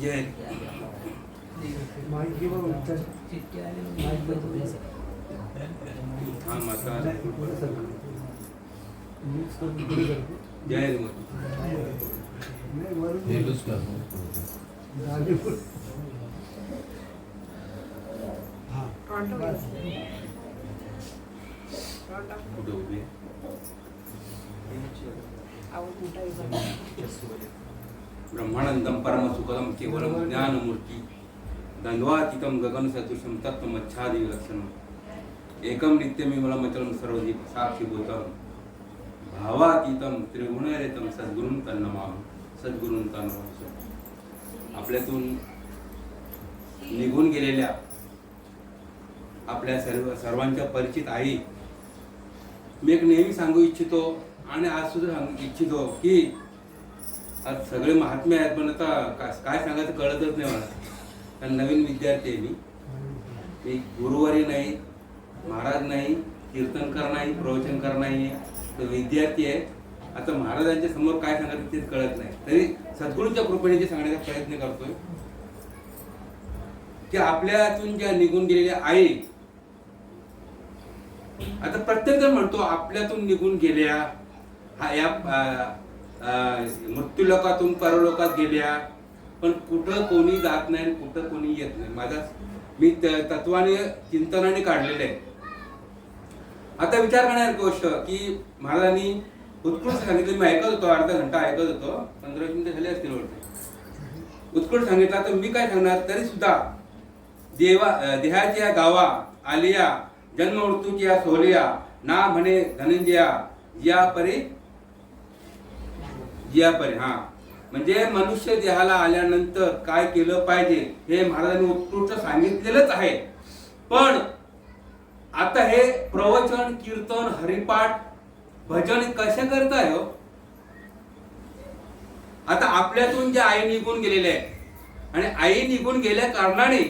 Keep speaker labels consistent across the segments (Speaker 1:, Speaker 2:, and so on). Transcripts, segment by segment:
Speaker 1: जय हा। माता जय हरी कुठे उभी आहे? ब्रह्मानंदम परम सुखदम केवलम ज्ञानमूर्ती द्वंद्वातीतम गगन सदृशम तत्वमच्छादी लक्षणम एकम नित्यमिमलमचलम सर्वदीप साक्षीभूतम भावातीतम त्रिगुणरेतम सद्गुरुं तन्नमाम सद्गुरुं तन्नमाम आपल्यातून निघून गेलेल्या आपल्या सर्व सर्वांच्या परिचित आई मी एक नेहमी सांगू इच्छितो आणि आज सुद्धा सांगू इच्छितो की आज सगळे महात्मे आहेत पण आता काय सांगायचं कळतच नाही मला. कारण नवीन विद्यार्थी आहे मी. मी गुरुवारी नाही महाराज नाही कीर्तनकार नाही प्रवचनकार नाही तर विद्यार्थी आहे. आता महाराजांच्या समोर काय सांगायचं तेच कळत नाही. तरी सद्गुरूंच्या कृपेने जे सांगण्याचा प्रयत्न करतोय की आपल्यातून ज्या निघून गेलेल्या आई आता प्रत्येक जण म्हणतो आपल्यातून निघून गेल्या हा या मृत्यूलोकातून परलोकात गेल्या पण कुठं कोणी जात नाही कुठं कोणी येत नाही. माझा मी तत्वाने चिंतनाने काढलेले आहे. आता विचार करण्यासारखी गोष्ट की महाराजांनी उत्कृष्ट सांगितलं. मी ऐकत होतो अर्धा घंटा ऐकत होतो. पंधरा मिनिटं झाले असतील वाटते. उत्कृष्ट सांगितलं. तर मी काय सांगणार? तरी सुद्धा देवा देहाच्या गावा आलिया जन्म मृत्यूच्या सोहलिया ना म्हणे धनंजया या परी जिया हा. म्हणजे मनुष्य देहाला आल्यानंतर काय केलं पाहिजे हे महाराजांनी उत्कृष्ट सांगितलेलंच आहे. पण आता हे प्रवचन कीर्तन हरिपाठ भजन कशा करताय हो? आता आपल्यातून जे आई निघून गेलेले आहे आणि आई निघून गेल्या कारणाने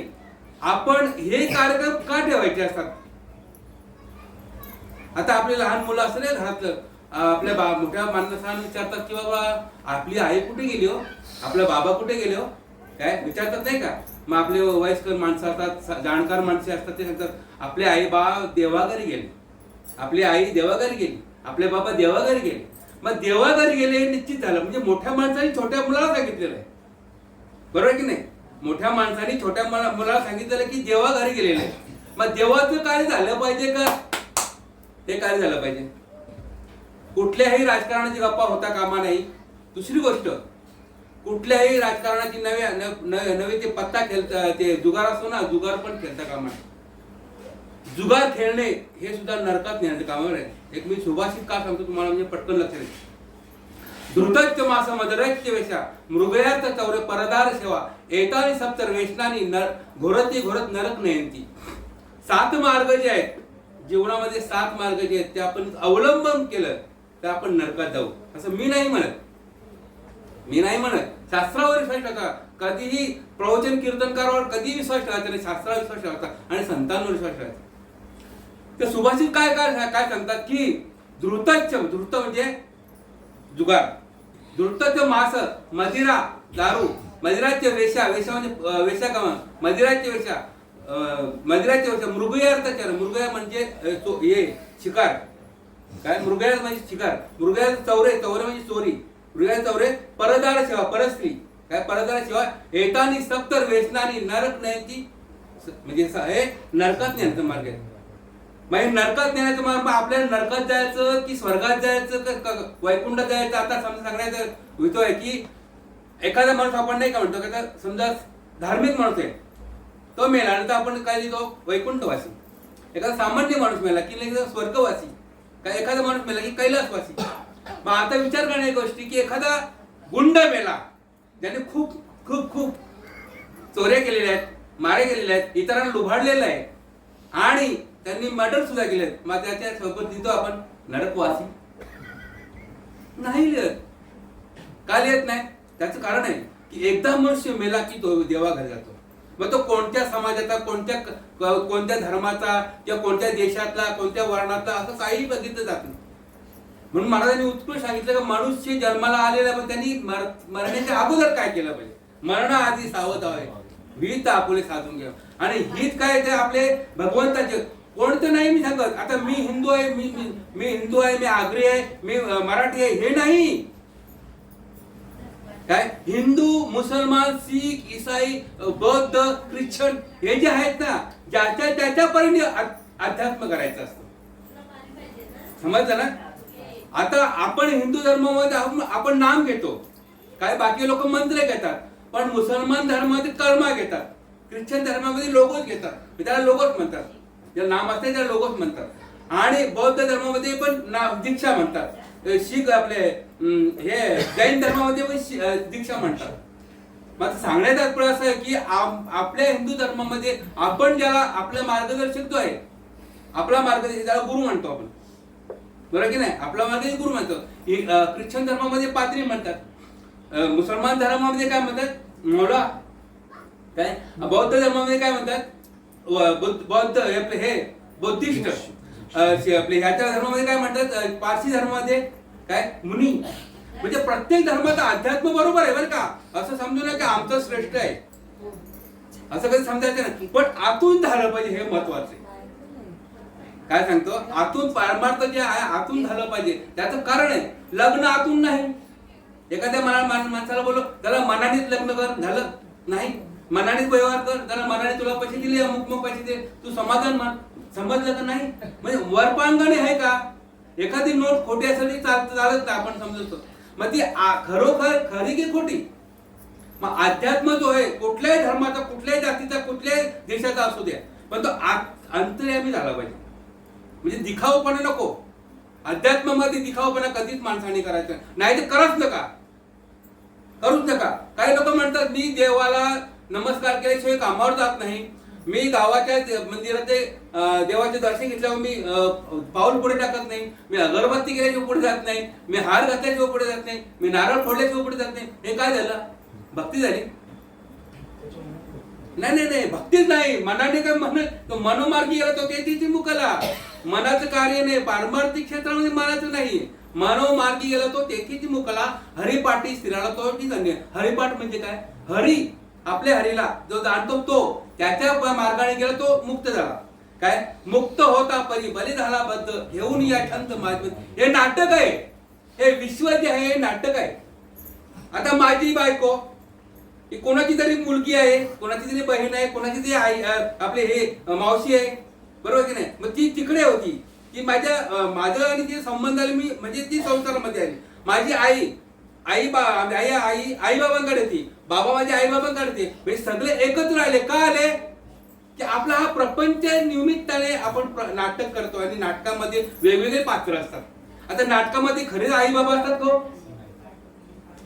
Speaker 1: आपण हे कार्यक्रम का ठेवायचे असतात? आता आपले लहान मुलं असं नाही घरातलं आपल्या बा मोठ्या माणसांना विचारतात की बाबा आपली आई कुठे गेली हो? आपला बाबा कुठे गेले हो? काय? विचारतात नाही का? मग आपले वयस्कर माणसं असतात जाणकार माणसे असतात ते सांगतात आपले आई बा देवाघरी गेले. आपली आई देवाघरी गेली. आपले बाबा देवाघरी गेले. मग देवाघरी गेले हे निश्चित झालं. म्हणजे मोठ्या माणसाने छोट्या मुलाला सांगितलेलं आहे. बरोबर आहे की नाही? मोठ्या माणसाने छोट्या मुलाला सांगितलेलं की देवाघरी गेलेलं. आहे मग देवाचं काय झालं पाहिजे का? ते काय झालं पाहिजे. कुठल्याही राजकारणाची गप्पा होता कामा नाही. दुसरी गोष्ट कुठल्याही राजकारणाची नव्या न- नवे ते पत्ता खेळता ते जुगार असतो ना जुगार पण खेळता कामा नाही. जुगार खेळणे हे सुद्धा नरकात नेण्याचं कामावर आहे. एक मी सुभाषित का सांगतो तुम्हाला म्हणजे पटकन लक्षात येईल धृतच्च मास मदरच्च वेशा मृगयात चौरे परदार सेवा एतानी सप्तर वेशनानी नर घोरती घोरत नरक नयंती. सात मार्ग जे आहेत जीवनामध्ये सात मार्ग जे आहेत ते आपण अवलंबन केलं. तर आपण नरकात जाऊ. असं मी नाही म्हणत. मी नाही म्हणत. शास्त्रावर विश्वास टाका कधीही प्रवचन कीर्तनकारावर कधीही विश्वास ठेवायचा नाही शास्त्रावर विश्वास ठेवायचा आणि संतांवर विश्वास ठेवायचा ते सुभाषित काय काय काय सांगतात की द्रुतच द्रुत म्हणजे जुगार. द्रुतच मास मदिरा दारू. मदिराचे वेशा वेशा म्हणजे वेशा का मदिराचे वेशा मदिराच्या मदिराचे वेशा मृगया अर्थाचार मृगया म्हणजे हे शिकार. काय मृगया म्हणजे शिकार. मृगया चौरे चौरे म्हणजे चोरी. मृगया चौरे परदार सेवा परस्त्री. काय परदार सेवा? एतानी सप्तर वेचनानी नरक न्यायची म्हणजे हे नरकात नेण्याचा मार्ग आहे. म्हणजे नरकात नेण्याचा मार्ग आपल्याला नरकात जायचं की स्वर्गात जायचं का- वैकुंठात जायचं? आता समजा सांगण्याचं वितो आहे की एखादा माणूस आपण नाही का म्हणतो का समजा धार्मिक माणूस आहे. तो मेला आणि तर आपण काय लिहितो? वैकुंठवासी. एखादा सामान्य माणूस मेला की नाही स्वर्गवासी. एखादा माणूस मेला की कैलासवासी. मग आता विचार करण्याची गोष्टी की एखादा गुंड मेला ज्याने खूप खूप खूप चोऱ्या केलेल्या आहेत मारे गेलेले आहेत इतरांना लुभाडलेलं आहे आणि त्यांनी मर्डर सुद्धा केले मग त्याच्या सोबत लिहितो आपण नरकवासी. नाही लिहत का लिहित नाही? त्याचं कारण आहे की एकदा मनुष्य मेला की तो देवा घरी जातो. मग तो कोणत्या समाजाचा कोणत्या कोणत्या धर्माचा किंवा कोणत्या देशातला कोणत्या वर्णाचा असं काही बघितलं जात नाही. म्हणून महाराजांनी उत्कृष्ट सांगितलं की मनुष्य जन्माला आलेला पण त्यांनी मर- मरण्याच्या अगोदर काय केलं पाहिजे? मरणाआधी सावध आहे हित आपले साधून घ्या आणि हित काय ते आपले भगवंताचे कोणतं नाही मी सांगत. आता मी हिंदू आहे मी मी- हिंदू आहे मी आगरी आहे मी मराठी आहे हे नाही. काय? हिंदू मुसलमान सिख इसाई बौद्ध ख्रिश्चन हे जे आहेत ना ज्याच्या त्याच्यापर्यंत परीने अध्यात्म करायचं असतं. समजलं ना? आता आपण हिंदू धर्मामध्ये आपण- आपण नाम घेतो. काय? बाकी लोक मंत्र घेतात. पण मुसलमान धर्मामध्ये कर्मा घेतात. ख्रिश्चन धर्मामध्ये लोगोच घेतात. त्याला लोगोच म्हणतात. ज्याला नाम असते त्याला लोगोच म्हणतात. आणि बौद्ध धर्मामध्ये पण नाम दीक्षा म्हणतात. शीख आपले हे जैन धर्मामध्ये पण दीक्षा म्हणतात. मग सांगण्यात तात्पर्य असं आहे की आपल्या हिंदू धर्मामध्ये आपण ज्याला आपला मार्गदर्शक जो आहे आपला मार्गदर्शक ज्याला गुरु म्हणतो आपण. बरोबर की नाही? आपला मार्ग गुरु म्हणतो. हि- ख्रिश्चन धर्मामध्ये पात्री म्हणतात. मुसलमान धर्मामध्ये काय म्हणतात? मौला. काय? बौद्ध धर्मामध्ये काय म्हणतात? बौद्ध हे आपले हे आपले ह्याच्या धर्मामध्ये काय म्हणतात? पारसी धर्मामध्ये काय? मुनी. म्हणजे प्रत्येक धर्माचा अध्यात्म बरोबर आहे बरं का? असं समजू नये की आमचं श्रेष्ठ आहे. असं कधी समजायचं नाही. पण आतून झालं पाहिजे हे महत्त्वाचे काय सांगतो? आतून पारमार्थ जे आहे आतून झालं पाहिजे. त्याचं कारण आहे लग्न आतून नाही. एखाद्या मना माणसाला बोलो त्याला मनानेच लग्न कर. झालं. नाही. मनानेच व्यवहार कर. त्याला मनाने तुला पैसे दिले अमुक मग पैसे दे. तू समाधान मान. समजलं का नाही? म्हणजे वरपांगणे आहे का? एखादी नोट खोटी असेल ती चालत आपण समजतो. मग ती खरोखर खरी की खोटी? मग अध्यात्म जो आहे कुठल्याही धर्माचा कुठल्याही जातीचा कुठल्याही देशाचा असू द्या पण तो अंतर्यामी झाला पाहिजे. म्हणजे दिखावपणा नको. अध्यात्मामध्ये दिखावपणा कधीच माणसाने करायचं नाही. ते करत नका. करूच नका. काही लोक म्हणतात मी देवाला नमस्कार केल्याशिवाय कामावर जात नाही. मी गावाच्या मंदिरात देवाचे दर्शन घेतल्यावर मी पाऊल पुढे टाकत नाही. मी अगरबत्ती केल्याशिवाय पुढे जात नाही. मी हार घातल्याशिवाय पुढे जात नाही. मी नारळ फोडल्याशिवाय पुढे जात नाही. हे काय झालं? भक्ती झाली? नाही नाही नाही. भक्तीच नाही. मनाने काय मन मनोमार्गी गेला तो तेथीची मुकला. मनाचं कार्य नाही. पारमार्थिक क्षेत्रामध्ये मनाचं नाही. मनोमार्गी गेला तो तेथीची मुकला. हरिपाठी स्त्रीला तो ती धन्य. हरिपाठ म्हणजे काय? हरी. आपल्या हरीला जो जाणतो तो त्याच्या मार्गाने गेला तो मुक्त झाला. काय? मुक्त होता परी बली झाला बद्ध घेऊन या छंद हे नाटक आहे. हे विश्व जे आहे हे नाटक आहे. आता माझी बायको ही कोणाची तरी मुलगी आहे कोणाची तरी बहीण आहे कोणाची तरी आई आपले हे मावशी आहे. बरोबर की नाही? मग ती तिकडे होती. ती माझ्या माझं आणि जे संबंध आले मी म्हणजे ती संसारामध्ये आली. माझी आई आई बा आई आई आई बाबांकडे ती. बाबा माझे आई बाबांकडे होते म्हणजे सगळे एकत्र आले का आले? की आपला हा प्रपंच निमित्ताने आपण नाटक करतो आणि नाटकामध्ये वेगवेगळे पात्र असतात. आता नाटकामध्ये खरेच आई बाबा असतात तो हो?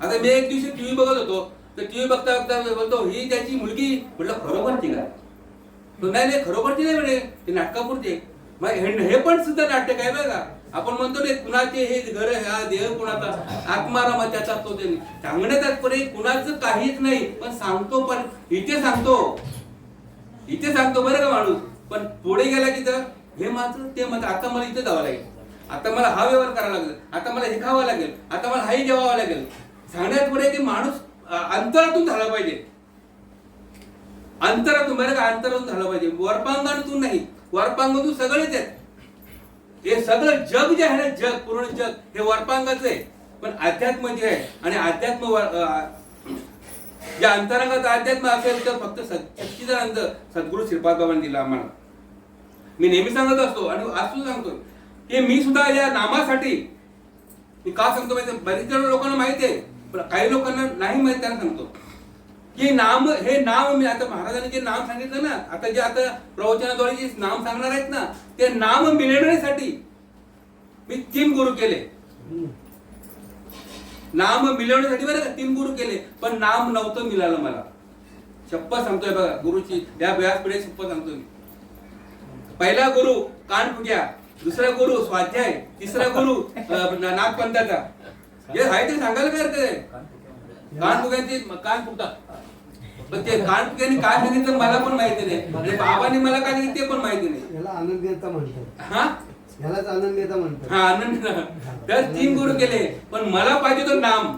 Speaker 1: आता मी एक दिवशी टीव्ही बघत होतो. तर टीव्ही बघता बघता बोलतो ही त्याची मुलगी. म्हटलं खरोखरची का? तो नाही नाही खरोखरची नाही म्हणे ते नाटकापुरते मग हे हे पण सुद्धा नाटक आहे बघा आपण म्हणतो नाही कुणाचे हे घर हा देह कुणाचा आत्मारामा त्याचा तो देणे सांगण्यात तात्पर्य कुणाचं काहीच नाही पण सांगतो पण इथे सांगतो. इथे सांगतो बरं का माणूस? पण पुढे गेला की तर हे माझं ते माझं आता मला इथे जावं लागेल. आता मला हा व्यवहार करावा लागेल. आता मला हे खावं लागेल. आता मला हाही जेवावं लागेल. सांगण्यात पुढे की माणूस अंतरातून झाला पाहिजे. अंतरातून बरं का अंतरातून झालं पाहिजे. वरपांगातून नाही. वरपांगातून सगळेच आहेत. हे सगळं जग जे आहे ना जग पूर्ण जग हे वरपांगाचं आहे. पण अध्यात्म जे आहे आणि अध्यात्म जे अंतरंगात अध्यात्म असेल तर फक्त सच्चिदानंद सद्गुरू श्रीपाद बाबांनी दिला आम्हाला. मी नेहमी सांगत असतो आणि आज सांगतो की मी सुद्धा या नामासाठी मी का सांगतो माहिती बरेच जण लोकांना माहिती आहे पण काही लोकांना नाही माहिती त्यांना सांगतो. की नाम हे नाम मी आता महाराजांनी जे नाम सांगितलं ना आता जे आता प्रवचनाद्वारे जे नाम सांगणार आहेत ना ते नाम मिळवण्यासाठी मी तीन गुरु केले. नाम मिळवण्यासाठी बरं का तीन गुरु केले. पण नाम नव्हतं मिळालं मला. शपथ सांगतोय बघा गुरुची या व्यासपीठे शपथ सांगतोय मी. पहिला गुरु कान फुग्या दुसरा गुरु स्वाध्याय तिसरा गुरु नागपंथाचा जे आहे ते सांगायला काय कान फुग्यांची कान फुगतात. पण ते फुग्यांनी काय सांगितलं मला पण माहिती नाही. आणि बाबांनी मला काय सांगितलं ते पण माहिती नाही.
Speaker 2: याला आनंदीयता म्हणतात.
Speaker 1: हा?
Speaker 2: यालाच आनंदीयता म्हणतात.
Speaker 1: हा आनंद तर तीन गुरु केले. पण मला पाहिजे तो नाम.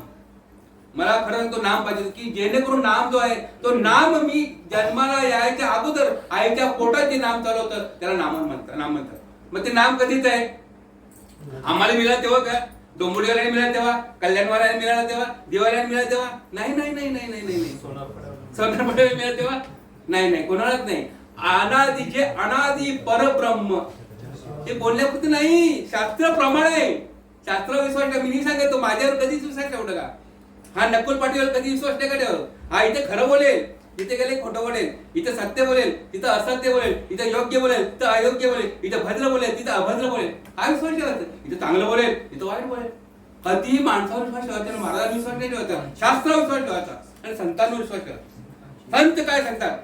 Speaker 1: मला खरं तो नाम पाहिजे. की जेणेकरून नाम जो आहे तो नाम मी जन्माला यायच्या अगोदर आईच्या पोटात जे नाम चालू होतं त्याला नाम म्हणतात नाम म्हणतात. मग ते नाम कधीच आहे? आम्हाला मिळालं तेव्हा का? डोंबुडीवाल्याने मिळालं तेव्हा? कल्याणवाल्याने मिळालं तेव्हा? दिवाळ्याने मिळालं तेव्हा? नाही नाही नाही नाही नाही नाही नाही. संदर्भ मिळालं तेव्हा? नाही नाही कोणालाच नाही. अनादीचे अनादी परब्रह्म. ते बोलण्यापुरते नाही. शास्त्र प्रमाण. आहे शास्त्र विश्वास ठेवा. मी सांगतो माझ्यावर कधीच विश्वास ठेवतो का हा नकुल पाटील कधी विश्वास नाही का ठेवत. हा इथे खरं बोलेल. इथे गेले खोटं बोलेल. इथे सत्य बोलेल. तिथं असत्य बोलेल. इथं योग्य बोलेल. तिथं अयोग्य बोलेल. इथं भद्र बोलेल. तिथं अभद्र बोलेल. हा विश्वास ठेवायचा. इथं चांगलं बोलेल. इथं वाईट बोलेल. अति माणसावर विश्वास ठेवायचा महाराजांवर विश्वास नाही ठेवायचा. शास्त्रावर विश्वास ठेवायचा आणि संतांवर विश्वास ठेवायचा. संत काय सांगतात?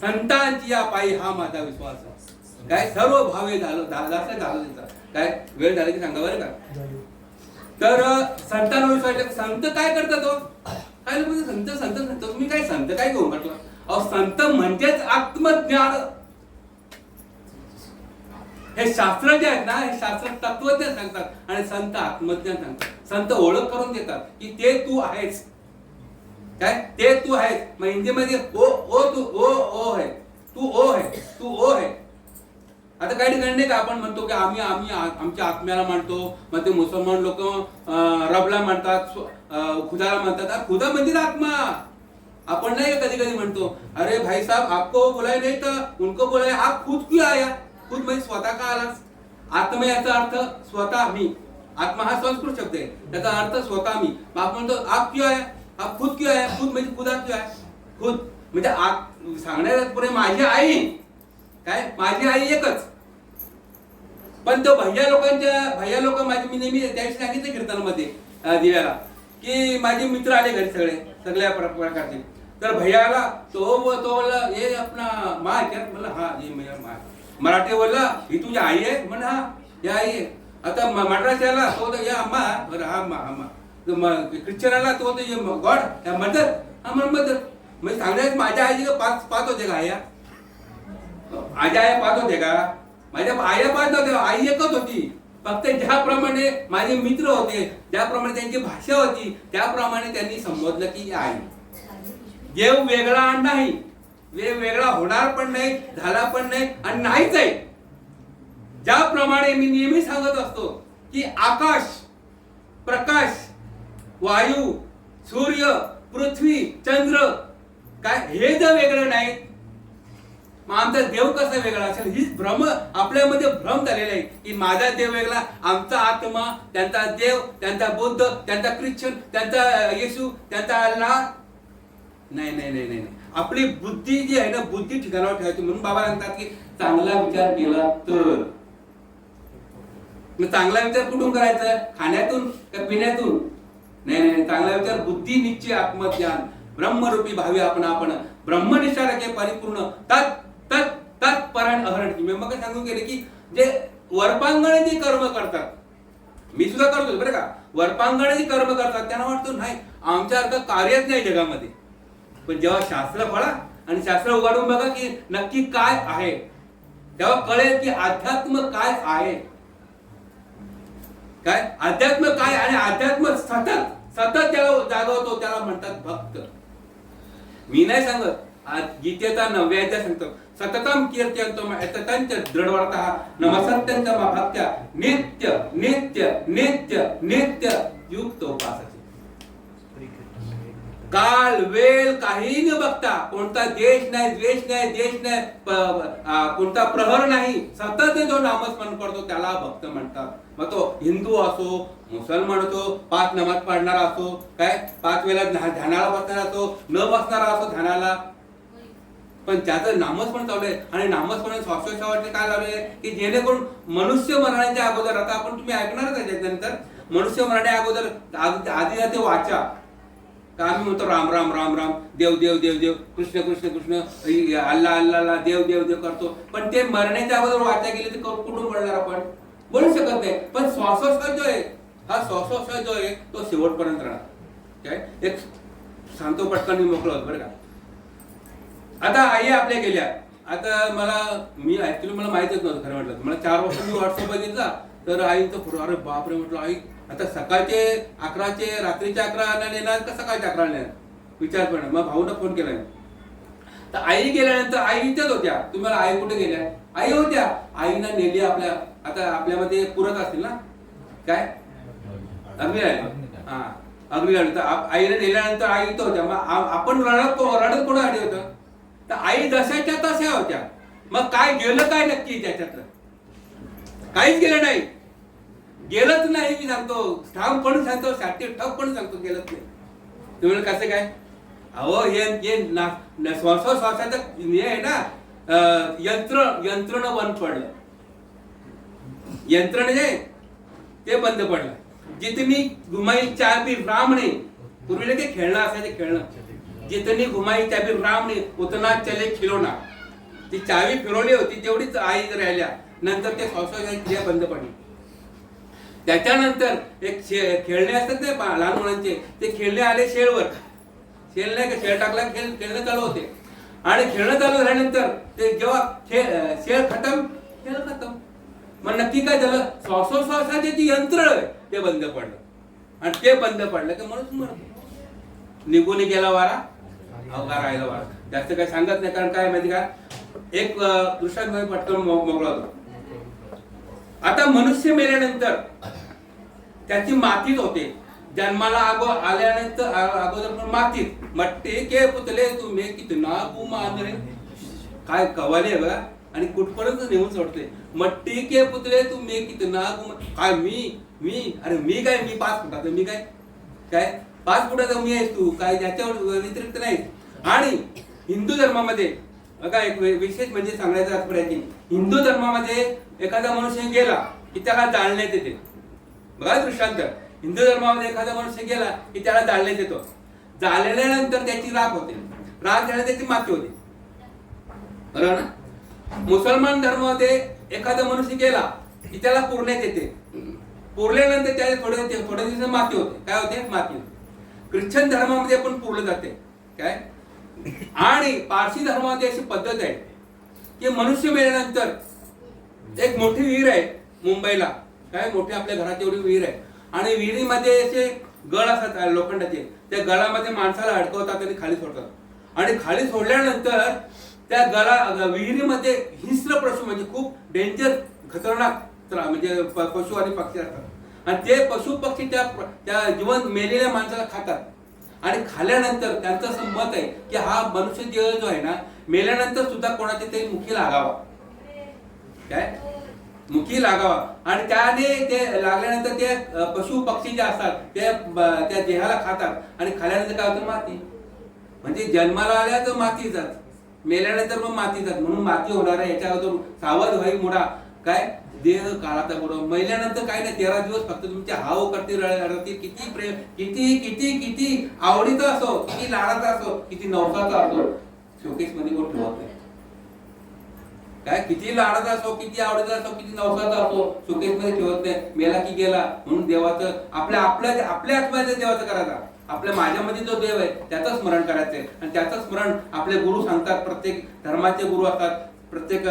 Speaker 1: संतांची या पायी हा माझा विश्वास आहे. काय सर्व भावे झालं दादाचं झालं काय? वेळ झाला की सांगा बरं का? तर संतांवर विश्वास संत काय करतात हो? काय लोक संत संत संत. तुम्ही काय संत काय घेऊन म्हटलं अहो संत म्हणजेच आत्मज्ञान. हे शास्त्र जे आहेत ना हे शास्त्र तत्वज्ञान सांगतात आणि संत आत्मज्ञान सांगतात. संत ओळख करून देतात की ते तू आहेस. काय? ते तू आहेस. मग हिंदीमध्ये ओ ओ तू ओ ओ है तू ओ है तू ओ है आता काही ठिकाणी नाही का आपण म्हणतो की आम्ही आम्ही आमच्या आत्म्याला मानतो. मग ते मुसलमान लोक रबला म्हणतात खुदाला म्हणतात अरे खुदा म्हणजे आत्मा. आपण नाही कधी कधी म्हणतो अरे भाई साहब आपको बोलाय नाही तर उनको बोलाय आप खुद क्यों आया? खुद म्हणजे स्वतः का आलास आत्मा याचा अर्थ स्वतः मी. आत्मा हा संस्कृत शब्द आहे. त्याचा अर्थ स्वतः मी. मग आपण म्हणतो आप क्यों आया? हा खुद क्यों आहे खुद म्हणजे खुदा क्यों आहे खुद. म्हणजे आत- सांगण्यात पुढे माझी आई. काय? माझी आई एकच. पण तो भैया लोकांच्या भैया लोक माझे मी नेहमी त्याविषयी सांगितलं कीर्तनामध्ये दिव्याला की माझे मित्र आले घरी सगळे सगळ्या प्रकारचे. तर भैयाला तो तो बोलला हे आपला मा म्हणलं हा हे मा मराठी बोलला ही तुझी आई आहे म्हण हा ही आई आहे आता मद्रास याला तो या अम्मा बरं हा अम्मा अम्मा. ख्रिश्चनाला तो तर गॉड मदर हा म्हण मदर. म्हणजे सांगण्यात माझ्या आईची पाच पाच होते का आया? माझ्या आया पाच होते का? माझ्या आया पाच नव्हत्या आई एकच होती. फक्त ज्याप्रमाणे माझे मित्र होते ज्याप्रमाणे त्यांची भाषा होती त्याप्रमाणे त्यांनी संबोधलं की आई. देव वेगळा नाही. देव वेगळा होणार पण नाही झाला पण नाही आणि नाहीच आहे. ज्याप्रमाणे मी नेहमी सांगत असतो की आकाश प्रकाश वायू सूर्य पृथ्वी चंद्र काय हे जर वेगळं नाही मग आमचा देव कसा वेगळा असेल? हीच भ्रम आपल्यामध्ये भ्रम झालेला आहे. की माझा देव वेगळा आमचा आत्मा त्यांचा देव त्यांचा बुद्ध त्यांचा ख्रिश्चन त्यांचा येशू त्यांचा अल्ला नाही नाही नाही नाही नाही. आपली बुद्धी जी आहे ना बुद्धी ठिकाणावर ठेवायची. म्हणून बाबा सांगतात की चांगला विचार केला तर. मग चांगला विचार कुठून करायचा? खाण्यातून का पिण्यातून? नाही नाही चांगला विचार. बुद्धी निश्चय आत्मज्ञान. ब्रह्मरूपी भावी आपण आपण. ब्रह्मनिष्ठा परिपूर्ण. तत् तत् तत्परण अहरण. मी मग सांगून गेले की जे वर्पांगणे जे कर्म करतात. मी सुद्धा करतो बरं का? वर्पांगणे जे कर्म करतात. त्यांना वाटतो नाही आमच्यासारखं कार्यच नाही जगामध्ये. पण जेव्हा शास्त्र पळा आणि शास्त्र उघडून बघा की नक्की काय आहे तेव्हा कळेल की अध्यात्म काय आहे. काय? अध्यात्म काय आणि अध्यात्म सतत. सतत त्याला जागवतो त्याला म्हणतात भक्त. मी नाही सांगत. आज गीतेचा नवव्या सांगतो सततम कीर्तयंतो एततंच दृढवर्तः नमसत्यंत भक्त्या नित्य नित्य नित्य नित्य युक्त उपासाचे. काल वेळ काही न बघता कोणता देश नाही द्वेष नाही देश नाही कोणता प्रहर नाही सतत जो नामस्मरण करतो त्याला भक्त म्हणतात. मग तो हिंदू असो मुसलमान होतो पाच नमाज पाडणारा असो काय? पाच वेळा ध्यानाला बसणारा असो न बसणारा असो ध्यानाला. पण त्याचं नामस्मरण चालू आहे आणि नामस्मरण श्वासोश्वासाचे काय चालू आहे की जेणेकरून मनुष्य मरण्याच्या अगोदर आता आपण तुम्ही ऐकणारच आहे त्याच्यानंतर? मनुष्य मरण्या अगोदर आधी जाते वाचा. आम्ही म्हणतो राम राम राम राम देव देव देव देव कृष्ण कृष्ण कृष्ण अल्ला अल्ला अल्ला देव देव देव करतो. पण ते मरण्याच्या अगोदर वाचा गेले तर कुठून बोलणार आपण? बोलू शकत नाही. पण श्वासोश्वास जो आहे हा श्वासोश्वास जो आहे तो शेवटपर्यंत राहणार. काय एक सांगतो पटकन मी मोकळं बरं का? आता आई आपल्या गेल्या. आता मला मी ऍक्च्युली मला माहितच नव्हतं खरं म्हटलं मला चार वर्ष मी व्हॉट्सअप बघितला तर आईचं फोटो अरे बापरे म्हटलं आई आता सकाळचे अकराचे रात्रीचे अकरा येणार का सकाळचे अकरा येणार विचार पण मग भाऊनं फोन केला तर आई गेल्यानंतर आई इथेच होत्या. तुम्हाला आई कुठे गेल्या? आई होत्या. आईनं नेली आपल्या आता आपल्यामध्ये पुरत असतील ना? काय? हा. अग्नी तर आईने नेल्यानंतर आई इथं होत्या. मग आपण रडत रडत रडत कोणासाठी होतं? तर आई जशाच्या तशा होत्या. मग काय गेलं काय नक्की त्याच्यातलं? काहीच गेलं नाही. गेलंच नाही मी सांगतो. ठामपणे सांगतो साठी ठपपणे सांगतो गेलंच नाही. तुम्ही कसं काय? अहो हे ना श्वासो हे आहे ना यंत्र यंत्रण बंद पडलं. यंत्रण जे ते बंद पडलं. जितनी घुमाई चाबी राम ने पूर्वी ते खेळणं असायचं खेळणं जितनी घुमाई चाबी राम ने उतना चले खिलोना। ती चावी फिरवली होती तेवढीच आई राहिल्या. नंतर ते श्वासोश्वासाची बंद पडली. त्याच्यानंतर एक शे- खेळणे असतात ते लहान मुलांचे ते खेळणे आले शेळवर. शेळ नाही का शेळ टाकला खेळ खेळणं चालू होते. आणि खेळणं चालू झाल्यानंतर ते जेव्हा खेळ शेळ खतम खेळ खतम. मग नक्की काय झालं? श्वासोश्वासाचे जे यंत्र आहे ते बंद पडलं. आणि ते बंद पडलं की म्हणून मरतो. निघून गेला वारा अवघा राहिला वारा. जास्त काही सांगत नाही कारण काय माहिती का? एक दृष्टांत पटकन मोकळा होतो. आता मनुष्य मेल्यानंतर त्याची मातीच होते. जन्माला अगो आल्यानंतर अगोदर पण मातीत मट्टे के पुतले तुम्ही कितना गुमान रे. काय कवाले बघा. आणि कुठपर्यंत नेऊन सोडते. मट्टी के पुतले तुम्ही कितना गुमान काय मी? मी? अरे मी काय? मी पाच फुटाचा मी काय? काय? पाच फुटाचा मी आहेस तू. काय ज्याच्यावर व्यतिरिक्त नाही आणि हिंदू धर्मामध्ये बघा एक विशेष म्हणजे सांगायचं तात्पर्य आहे की हिंदू धर्मामध्ये एखादा मनुष्य गेला की त्याला जाळण्यात येते. बघा दृष्टांत. हिंदू धर्मामध्ये एखादा मनुष्य गेला की त्याला जाळण्यात येतो. जाळल्यानंतर त्याची राख होते. राख झाल्या त्याची माती होते. बरोबर ना? मुसलमान धर्मामध्ये एखादा मनुष्य गेला की त्याला पुरण्यात येते. पुरल्यानंतर त्याला थोडे थोड्या दिवसात माती होते. काय होते? माती होते. ख्रिश्चन धर्मामध्ये पण पुरलं जाते. काय? आणि पारसी धर्मामध्ये अशी पद्धत आहे की मनुष्य मेल्यानंतर एक मोठी विहीर आहे मुंबईला. काय? मोठी आपल्या घरात एवढी विहीर आहे. आणि विहिरीमध्ये असे गळ असतात लोखंडाचे. त्या गळामध्ये माणसाला अडकवतात आणि खाली सोडतात. आणि खाली सोडल्यानंतर त्या गळा विहिरीमध्ये हिंस्र पशु म्हणजे खूप डेंजर खतरनाक म्हणजे पशु आणि पक्षी असतात. आणि ते पशु पक्षी त्या त्या जीवन मेलेल्या माणसाला खातात. आणि खाल्यानंतर त्यांचं असं मत आहे की हा मनुष्य जीव जो आहे ना मेल्यानंतर सुद्धा कोणाच्या तरी मुखी लागावा. काय? मुखी लागावा. आणि त्याने ते लागल्यानंतर ते पशु पक्षी जे असतात ते त्या देहाला खातात. आणि खाल्यानंतर काय होतं? माती. म्हणजे जन्माला आल्या तर माती जात. मेल्यानंतर मग माती जात. म्हणून माती होणार आहे याच्या अगोदर सावध व्हाई मुडा काय? देह काळाचा बुडो मेल्यानंतर काय नाही तेरा दिवस फक्त तुमचे हाव करते रडतील किती प्रेम किती किती किती आवडीचा असो किती लाडाचा असो किती नवसाचा असो शोकेस मध्ये कोण ठेवत नाही. काय? किती लाडाचा असो किती आवडीचा असो किती नवसाचा असो शोकेस मध्ये ठेवत नाही. मेला की गेला म्हणून देवाचं आपल्या आपल्या आपल्या आत्म्याचं देवाचं करायचा. आपल्या माझ्यामध्ये जो देव आहे त्याचं स्मरण करायचंय. आणि त्याचं स्मरण आपले गुरु सांगतात प्रत्येक धर्माचे गुरु असतात प्रत्येक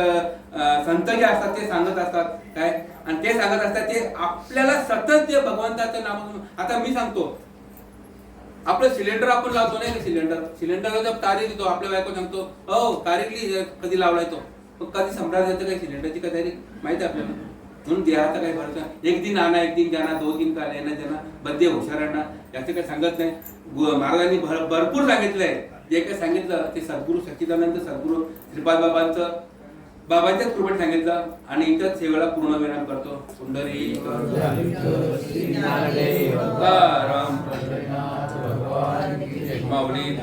Speaker 1: संत जे असतात ते सांगत असतात. काय? आणि ते सांगत असतात ते आपल्याला सतत ते भगवंताचं नाम आता मी सांगतो. आपलं सिलेंडर आपण लावतो नाही का सिलेंडर? सिलेंडरला जर तारीख देतो आपल्या बायको सांगतो हो तारीखली कधी लावलाय तो? मग कधी सम्राट येतं काही सिलेंडरची का तारीख माहिती आहे आपल्याला? म्हणून देहाचा काही भरोसा एक दिन आणा एक दिन जाना दो दिन का लेना देना बद्दे हुशारांना याचं काही सांगत नाही. महाराजांनी भर- भरपूर सांगितलंय. जे काही सांगितलं ते सद्गुरू सच्चिदानंद सद्गुरू श्रीपाद बाबांचं बाबांच्याच कृपेत सांगितलं. आणि इथंच सेवेला पूर्ण विराम करतो. सुंदरी राम. माऊली.